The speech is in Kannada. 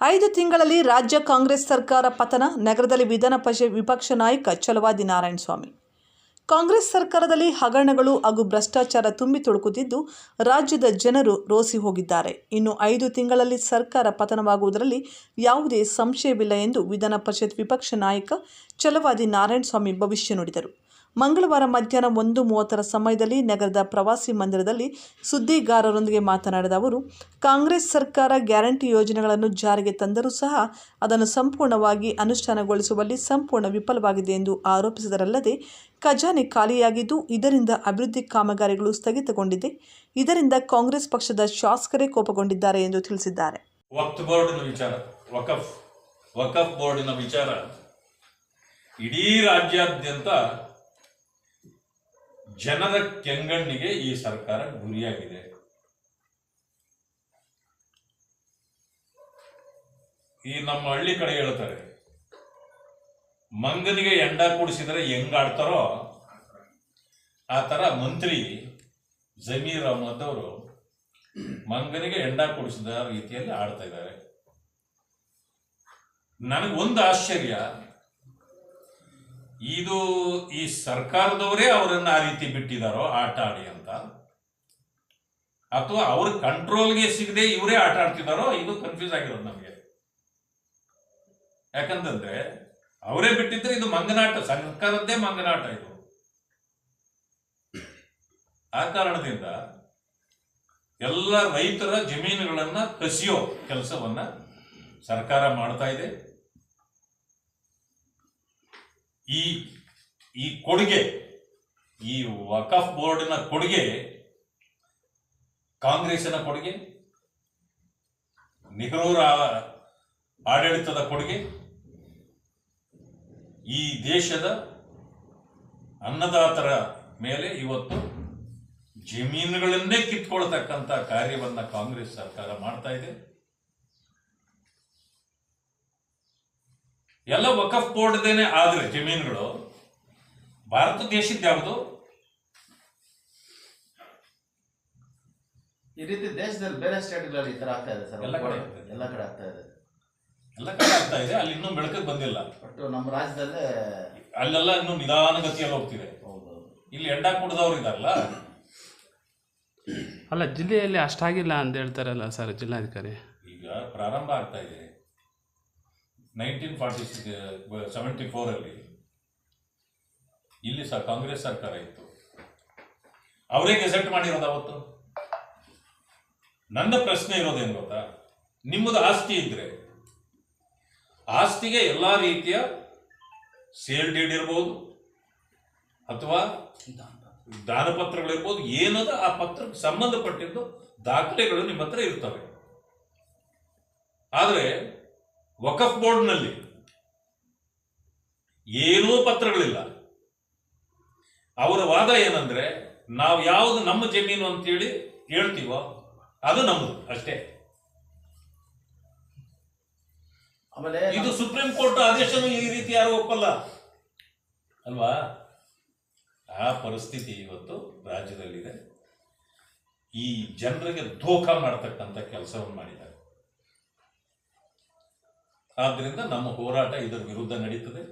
ಐದು ತಿಂಗಳಲ್ಲಿ ರಾಜ್ಯ ಕಾಂಗ್ರೆಸ್ ಸರ್ಕಾರ ಪತನ, ನಗರದಲ್ಲಿ ವಿಧಾನ ಪರಿಷತ್ ವಿಪಕ್ಷ ನಾಯಕ ಛಲವಾದಿ ನಾರಾಯಣಸ್ವಾಮಿ ಕಾಂಗ್ರೆಸ್ ಸರ್ಕಾರದಲ್ಲಿ ಹಗರಣಗಳು ಹಾಗೂ ಭ್ರಷ್ಟಾಚಾರ ತುಂಬಿ ತುಳುಕುತ್ತಿದ್ದು ರಾಜ್ಯದ ಜನರು ರೋಸಿ ಹೋಗಿದ್ದಾರೆ. ಇನ್ನು ಐದು ತಿಂಗಳಲ್ಲಿ ಸರ್ಕಾರ ಪತನವಾಗುವುದರಲ್ಲಿ ಯಾವುದೇ ಸಂಶಯವಿಲ್ಲ ಎಂದು ವಿಧಾನ ಪರಿಷತ್ ವಿಪಕ್ಷ ನಾಯಕ ಛಲವಾದಿ ನಾರಾಯಣಸ್ವಾಮಿ ಭವಿಷ್ಯ ನುಡಿದರು. ಮಂಗಳವಾರ ಮಧ್ಯಾಹ್ನ ಒಂದು ಮೂವತ್ತರ ಸಮಯದಲ್ಲಿ ನಗರದ ಪ್ರವಾಸಿ ಮಂದಿರದಲ್ಲಿ ಸುದ್ದಿಗಾರರೊಂದಿಗೆ ಮಾತನಾಡಿದ ಅವರು, ಕಾಂಗ್ರೆಸ್ ಸರ್ಕಾರ ಗ್ಯಾರಂಟಿ ಯೋಜನೆಗಳನ್ನು ಜಾರಿಗೆ ತಂದರೂ ಸಹ ಅದನ್ನು ಸಂಪೂರ್ಣವಾಗಿ ಅನುಷ್ಠಾನಗೊಳಿಸುವಲ್ಲಿ ಸಂಪೂರ್ಣ ವಿಫಲವಾಗಿದೆ ಎಂದು ಆರೋಪಿಸಿದರಲ್ಲದೆ, ಖಜಾನೆ ಖಾಲಿಯಾಗಿದ್ದು ಇದರಿಂದ ಅಭಿವೃದ್ಧಿ ಕಾಮಗಾರಿಗಳು ಸ್ಥಗಿತಗೊಂಡಿದೆ. ಇದರಿಂದ ಕಾಂಗ್ರೆಸ್ ಪಕ್ಷದ ಶಾಸಕರೇ ಕೋಪಗೊಂಡಿದ್ದಾರೆ ಎಂದು ತಿಳಿಸಿದ್ದಾರೆ. ವಕಫ್ ಬೋರ್ಡಿನ ವಿಚಾರ ಇಡೀ ರಾಜ್ಯಾದ್ಯಂತ ಜನರ ಕೆಂಗಣ್ಣಿಗೆ ಈ ಸರ್ಕಾರ ಗುರಿಯಾಗಿದೆ. ಈ ನಮ್ಮ ಹಳ್ಳಿ ಕಡೆ ಹೇಳ್ತಾರೆ, ಮಂಗನಿಗೆ ಎಂಡ ಕೂಡಿಸಿದರೆ ಹೆಂಗಾಡ್ತಾರೋ ಆ ತರ ಮಂತ್ರಿ ಜಮೀರ್ ಅಹಮದ್ ಅವರು ಮಂಗನಿಗೆ ಎಂಡ ಕೂಡಿಸಿದ ರೀತಿಯಲ್ಲಿ ಆಡ್ತಾ ಇದ್ದಾರೆ. ನನಗೊಂದು ಆಶ್ಚರ್ಯ ಇದು ಈ ಸರ್ಕಾರದವರೇ ಅವರನ್ನ ಆ ರೀತಿ ಬಿಟ್ಟಿದಾರೋ ಆಟ ಆಡಿ ಅಂತ. ಅಥವಾ ಅವ್ರ ಕಂಟ್ರೋಲ್ಗೆ ಸಿಗದೆ ಇವರೇ ಆಟ ಆಡ್ತಿದಾರೋ, ಇದು ಕನ್ಫ್ಯೂಸ್ ಆಗಿರೋದು ನಮಗೆ. ಯಾಕಂತಂದ್ರೆ, ಅವರೇ ಬಿಟ್ಟಿದ್ರೆ ಇದು ಮಂಗನಾಟ, ಸರ್ಕಾರದ್ದೇ ಮಂಗನಾಟ ಇದು. ಆ ಕಾರಣದಿಂದ ಎಲ್ಲ ರೈತರ ಜಮೀನುಗಳನ್ನ ಕಸಿಯೋ ಕೆಲಸವನ್ನ ಸರ್ಕಾರ ಮಾಡ್ತಾ ಇದೆ. ಈ ಈ ಕೊಡುಗೆ, ಈ ವಕಫ್ ಬೋರ್ಡಿನ ಕೊಡುಗೆ, ಕಾಂಗ್ರೆಸ್ಸಿನ ಕೊಡುಗೆ, ನೆಹರೂರ ಆಡಳಿತದ ಕೊಡುಗೆ, ಈ ದೇಶದ ಅನ್ನದಾತರ ಮೇಲೆ ಇವತ್ತು ಜಮೀನುಗಳನ್ನೇ ಕಿತ್ಕೊಳ್ತಕ್ಕಂಥ ಕಾರ್ಯವನ್ನು ಕಾಂಗ್ರೆಸ್ ಸರ್ಕಾರ ಮಾಡ್ತಾ ಇದೆ. ಎಲ್ಲ ವಕಫ್ ಬೋರ್ಡ್ದೇನೆ ಆದ್ರೆ ಜಮೀನುಗಳು ಭಾರತ ದೇಶದ ಯಾವುದು? ಈ ರೀತಿ ದೇಶದಲ್ಲಿ ಬೇರೆ ಸ್ಟೇಟ್ಗಳಲ್ಲಿ ಈ ತರ ಆಗ್ತಾ ಇದೆ ಸರ್ ಎಲ್ಲ ಕಡೆ ಆಗ್ತಾ ಇದೆ. ಎಲ್ಲ ಕಡೆ ಆಗ್ತಾ ಇದೆ. ಎಲ್ಲ ಕಡೆ ಆಗ್ತಾ ಇದೆ ಅಲ್ಲಿ ಇನ್ನೂ ಬೆಳಕಿಗೆ ಬಂದಿಲ್ಲ. ಬಟ್ ನಮ್ಮ ರಾಜ್ಯದಲ್ಲೇ ಅಲ್ಲೆಲ್ಲ ಇನ್ನೂ ನಿಧಾನಗತಿಯಲ್ಲಿ ಹೋಗ್ತಿದೆ. ಹೌದು. ಇಲ್ಲಿ ಎಂಡ ಕುಡ್ದವ್ರು ಇದಾರಲ್ಲ? ಅಲ್ಲ ಜಿಲ್ಲೆಯಲ್ಲಿ ಅಷ್ಟಾಗಿಲ್ಲ ಅಂತ ಹೇಳ್ತಾರಲ್ಲ ಸರ್ ಜಿಲ್ಲಾಧಿಕಾರಿ. ಈಗ ಪ್ರಾರಂಭ ಆಗ್ತಾ ಇದೆ. ನೈನ್ಟೀನ್ ಫಾರ್ಟಿ ಸೆವೆಂಟಿ ಫೋರಲ್ಲಿ ಇಲ್ಲಿ ಸಹ ಕಾಂಗ್ರೆಸ್ ಸರ್ಕಾರ ಇತ್ತು. ಅವರೇ ಗೆಸೆಟ್ ಮಾಡಿರೋದು ಅವತ್ತು? ನನ್ನ ಪ್ರಶ್ನೆ ಇರೋದೇನು ಗೊತ್ತಾ? ನಿಮ್ಮದು ಆಸ್ತಿ ಇದ್ರೆ, ಆಸ್ತಿಗೆ ಎಲ್ಲ ರೀತಿಯ ಸೇಲ್ ಡೀಡ್ ಇರ್ಬೋದು, ಅಥವಾ ದಾನಪತ್ರಗಳಿರ್ಬೋದು, ಏನದ ಆ ಪತ್ರಕ್ಕೆ ಸಂಬಂಧಪಟ್ಟಿದ್ದು ದಾಖಲೆಗಳು ನಿಮ್ಮ ಹತ್ರ ಇರ್ತವೆ. ಆದರೆ ವಕಫ್ ಬೋರ್ಡ್ನಲ್ಲಿ ಏನೂ ಪತ್ರಗಳಿಲ್ಲ. ಅವರ ವಾದ ಏನಂದ್ರೆ ನಾವು ಯಾವುದು ನಮ್ಮ ಜಮೀನು ಅಂತೇಳಿ ಹೇಳ್ತೀವೋ ಅದು ನಮ್ಮದು ಅಷ್ಟೇ. ಆಮೇಲೆ ಇದು ಸುಪ್ರೀಂ ಕೋರ್ಟ್ ಆದೇಶನೂ ಈ ರೀತಿ ಯಾರು ಒಪ್ಪಲ್ಲ. ಅಲ್ವಾ? ಆ ಪರಿಸ್ಥಿತಿ ಇವತ್ತು ರಾಜ್ಯದಲ್ಲಿದೆ. ಈ ಜನರಿಗೆ ಧೋಖ ಮಾಡತಕ್ಕಂಥ ಕೆಲಸವನ್ನು ಮಾಡಿದ್ದಾರೆ. ಆದ್ರಿಂದ ನಮ್ಮ ಹೋರಾಟ ಇದರ ವಿರುದ್ಧ ನಡೀತದೆ.